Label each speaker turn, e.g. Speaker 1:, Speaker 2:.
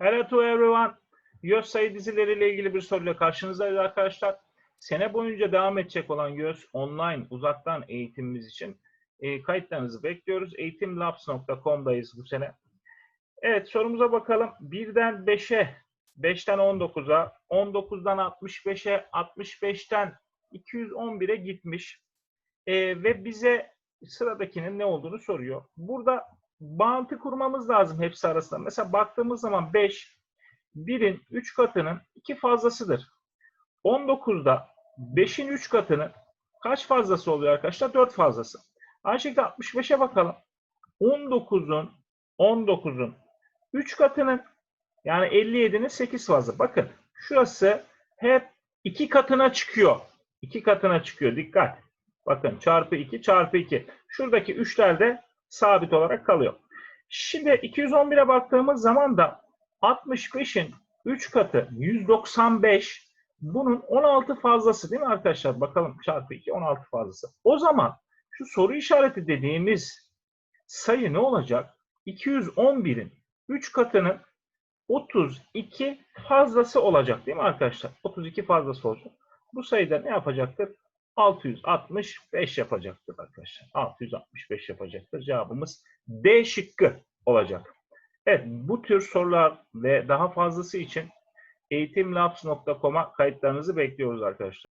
Speaker 1: Hello to everyone. YÖS sayı dizileriyle ilgili bir soruyla karşınızdayız arkadaşlar. Sene boyunca devam edecek olan YÖS online uzaktan eğitimimiz için e, kayıtlarınızı bekliyoruz. Eğitimlabs.com'dayız bu sene. Evet sorumuza bakalım. 1'den 5'e, 5'ten 19'a, 19'dan 65'e, 65'ten 211'e gitmiş. E, ve bize sıradakinin ne olduğunu soruyor. Burada bağıntı kurmamız lazım hepsi arasında. Mesela baktığımız zaman 5, 1'in 3 katının 2 fazlasıdır. 19'da 5'in 3 katının kaç fazlası oluyor arkadaşlar? 4 fazlası. Aynı şekilde 65'e bakalım. 19'un 19'un 3 katının yani 57'nin 8 fazla. Bakın şurası hep 2 katına çıkıyor. 2 katına çıkıyor. Dikkat. Bakın çarpı 2 çarpı 2. Şuradaki 3'ler de sabit olarak kalıyor. Şimdi 211'e baktığımız zaman da 65'in 3 katı 195 bunun 16 fazlası değil mi arkadaşlar? Bakalım çarpı 2 16 fazlası. O zaman şu soru işareti dediğimiz sayı ne olacak? 211'in 3 katının 32 fazlası olacak değil mi arkadaşlar? 32 fazlası olacak. Bu sayıda ne yapacaktır? 665 yapacaktır arkadaşlar. 665 yapacaktır. Cevabımız D şıkkı olacak. Evet bu tür sorular ve daha fazlası için eğitimlabs.com'a kayıtlarınızı bekliyoruz arkadaşlar.